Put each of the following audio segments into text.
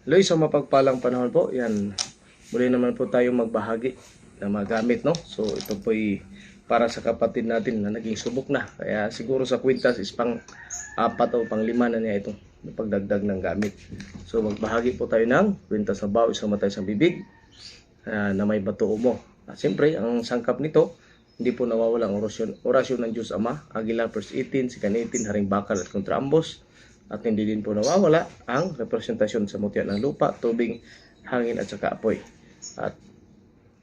Hello, isang mapagpalang panahon po. Yan, muli naman po tayong magbahagi na magamit, no? So, ito po'y para sa kapatid natin na naging subok na. Kaya siguro sa kwintas is pang apat o pang lima na niya ito na pagdagdag ng gamit. So, magbahagi po tayo ng kwintas na bawo, isang matay sa bibig ah, na may bato mo. At siyempre, ang sangkap nito, hindi po nawawala ang orasyon, orasyon ng Diyos Ama, Agila verse 18, Sikan 18, Haring Bakal at Kontraambos. At hindi din po nawawala ang representasyon sa mutya ng lupa, tubig, hangin at saka apoy. At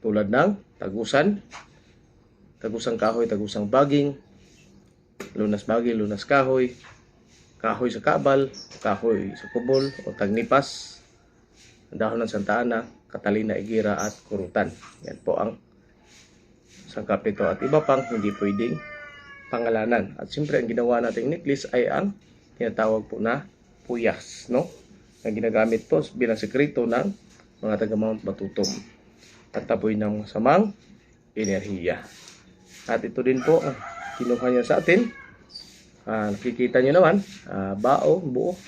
tulad ng tagusan, tagusang kahoy, tagusang baging, lunas baging, lunas kahoy, kahoy sa kabal, kahoy sa kubol o tagnipas, dahon ng Santa Ana, Catalina Igira at Kurutan. Yan po ang sangkap nito at iba pang hindi pwedeng pangalanan. At siyempre ang ginawa nating necklace ay ang tinatawag po na puyas, no? Na ginagamit po bilang sekreto ng mga taga Mount Batutom at tapoy ng samang enerhiya. At ito din po ang kinuha niya sa atin. Ah, nakikita niyo naman, ah, bao, buo,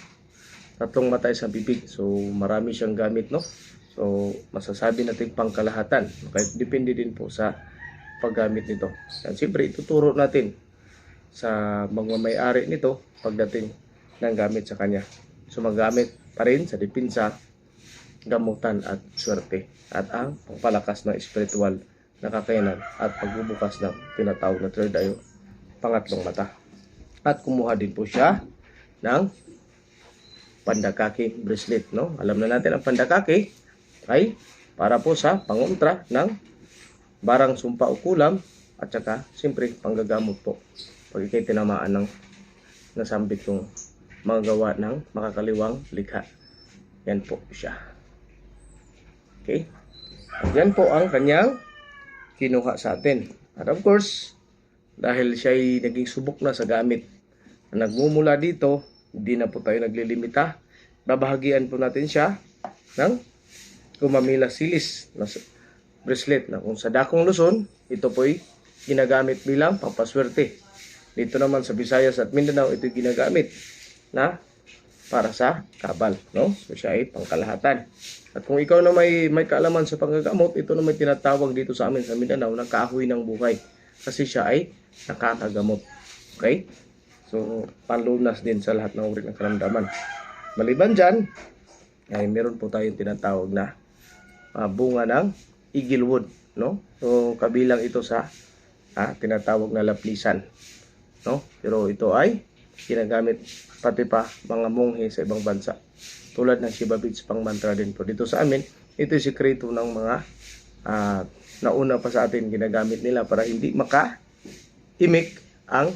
tatlong matay sa bibig. So marami siyang gamit, no? So masasabi natin pangkalahatan. Kaya depende din po sa paggamit nito. At siyempre ituturo natin sa mga may-ari nito pagdating ng gamit sa kanya. So magamit pa rin sa dipinsa, gamutan at swerte at ang pangpalakas ng spiritual na kakayanan at pagbubukas ng tinatawag na third eye, pangatlong mata. At kumuha din po siya ng pandakaki bracelet. No? Alam na natin ang pandakaki ay para po sa pangontra ng barang sumpa o kulam at saka siyempre panggagamot po pag ikay tinamaan ng nasambit kong mga gawa ng makakaliwang likha. Yan po siya. Okay? At yan po ang kanyang kinuha sa atin. At of course, dahil siya ay naging subok na sa gamit na nagmumula dito, hindi na po tayo naglilimita. Babahagian po natin siya ng gumamila silis na bracelet na kung sa dakong Luzon, ito po'y ginagamit bilang pampaswerte. Dito naman sa Visayas at Mindanao, ito ginagamit na para sa kabal, no? So siya ay pangkalahatan. At kung ikaw na may may kaalaman sa panggagamot, ito na may tinatawag dito sa amin sa Mindanao na kahoy ng buhay. Kasi siya ay nakakagamot. Okay? So, panlunas din sa lahat ng uri ng karamdaman. Maliban dyan, ay meron po tayong tinatawag na ah, bunga ng eaglewood, no? So, kabilang ito sa ah, tinatawag na laplisan, no? Pero ito ay ginagamit pati pa mga monghe sa ibang bansa. Tulad ng Shiva Beach pang mantra din po. Dito sa amin, ito yung sikreto ng mga ah, nauna pa sa atin ginagamit nila para hindi maka imik ang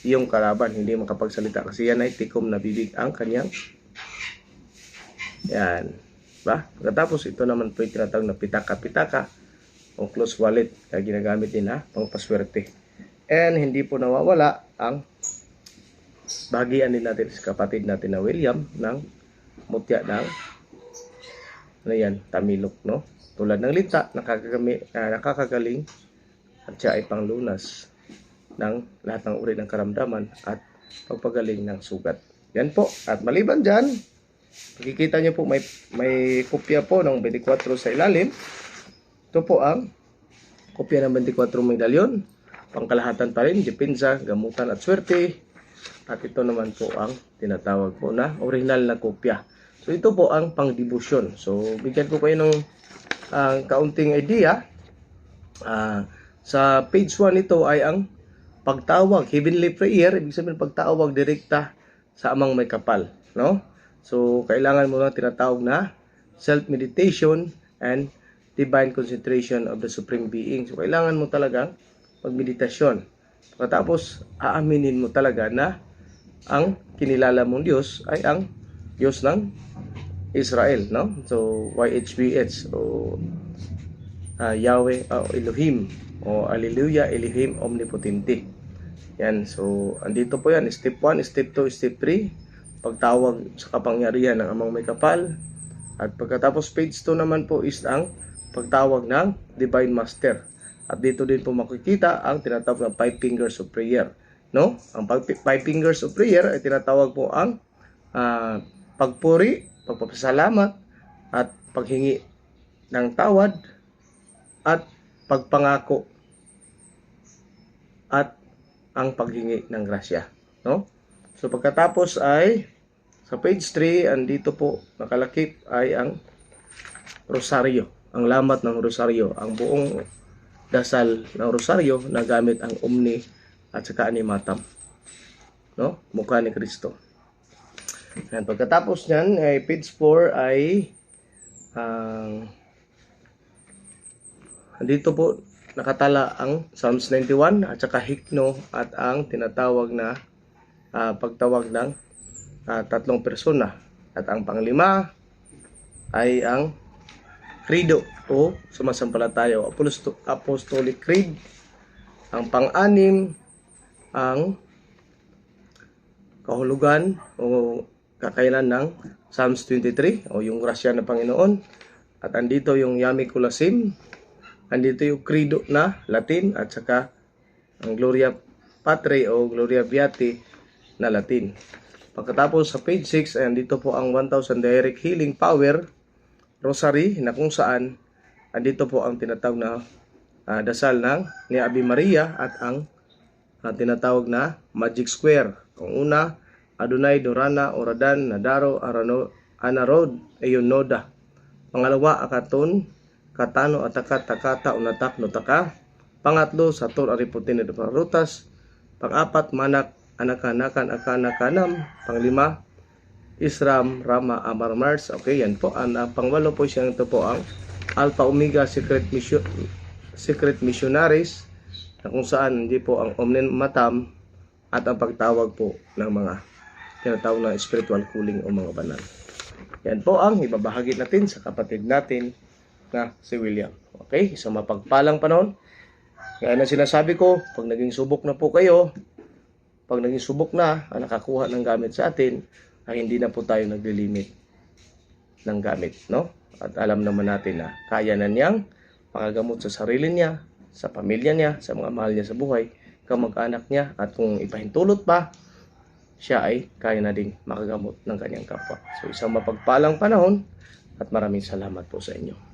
iyong kalaban, hindi makapagsalita kasi yan ay tikom na bibig ang kanyang yan. Ba? Pagkatapos ito naman po yung tinatawag na pitaka-pitaka o close wallet kaya ginagamit din ha, pang paswerte. And hindi po nawawala ang bagian din natin sa kapatid natin na William ng mutya ng ano yan, tamilok, no? Tulad ng lita, nakakagami, ah, nakakagaling at siya ay panglunas ng lahat ng uri ng karamdaman at pagpagaling ng sugat. Yan po. At maliban dyan, makikita nyo po may, may kopya po ng 24 sa ilalim. Ito po ang kopya ng 24 medalyon. Pangkalahatan pa rin, depensa, gamutan at swerte. At ito naman po ang tinatawag po na original na kopya. So ito po ang pangdibusyon. So bigyan ko kayo ng ah, kaunting idea. Ah, sa page 1 ito ay ang pagtawag, heavenly prayer, ibig sabihin pagtawag direkta sa amang may kapal, no? So, kailangan mo na tinatawag na self-meditation and divine concentration of the Supreme Being. So, kailangan mo talagang magmeditasyon. Pagkatapos, aaminin mo talaga na ang kinilala mong Diyos ay ang Diyos ng Israel, no? So, YHWH, o ah, Yahweh, o Elohim, o Alleluia, Elohim, Omnipotente. Yan, so, andito po yan, step 1, step 2, step 3, pagtawag sa kapangyarihan ng amang may kapal, at pagkatapos page 2 naman po is ang pagtawag ng Divine Master. At dito din po makikita ang tinatawag ng five fingers of prayer. No? Ang five, fingers of prayer ay tinatawag po ang ah, pagpuri, pagpapasalamat, at paghingi ng tawad at pagpangako at ang paghingi ng grasya. No? So pagkatapos ay sa page 3, andito po nakalakip ay ang rosaryo. Ang lamat ng rosaryo. Ang buong dasal ng rosaryo na gamit ang omni at saka animatam. No? Mukha ni Kristo. Yan, pagkatapos niyan, ay page 4 ay ang dito po nakatala ang Psalms 91 at saka hikno at ang tinatawag na ah, pagtawag ng ah, tatlong persona. At ang panglima ay ang credo o sumasampalataya o aposto- apostolic creed. Ang pang-anim ang kahulugan o kakailan ng Psalms 23 o yung grasya ng Panginoon. At andito yung Yami Kulasim. Andito yung Credo na Latin at saka ang Gloria Patri o Gloria Beati na Latin. Pagkatapos sa page 6, ay andito po ang 1000 Direct Healing Power Rosary na kung saan andito po ang tinatawag na ah, dasal ng ni Abi Maria at ang ah, tinatawag na Magic Square. Ang una, Adonai Dorana Oradan Nadaro Arano Anarod Eyonoda. Pangalawa, Akaton Katano Ataka Takata Unatak Notaka. Pangatlo, Sator Ariputin Parutas. Pangapat, Manak Anakanakan Akanakanam. Panglima, Isram Rama Amar Mars. Okay, yan po. Ang ah, pangwalo po siyang ito po ang Alpha Omega Secret Mission Secret Missionaries na kung saan hindi po ang Omnin Matam at ang pagtawag po ng mga tinatawag na spiritual cooling o mga banal. Yan po ang ibabahagi natin sa kapatid natin na si William. Okay, sa mapagpalang panahon. Kaya na sinasabi ko, pag naging subok na po kayo, pag naging subok na ang nakakuha ng gamit sa atin, ay hindi na po tayo naglilimit ng gamit, no? At alam naman natin na kaya na niyang makagamot sa sarili niya, sa pamilya niya, sa mga mahal niya sa buhay, kamag-anak niya, at kung ipahintulot pa, siya ay kaya na ding makagamot ng kanyang kapwa. So isang mapagpalang panahon at maraming salamat po sa inyo.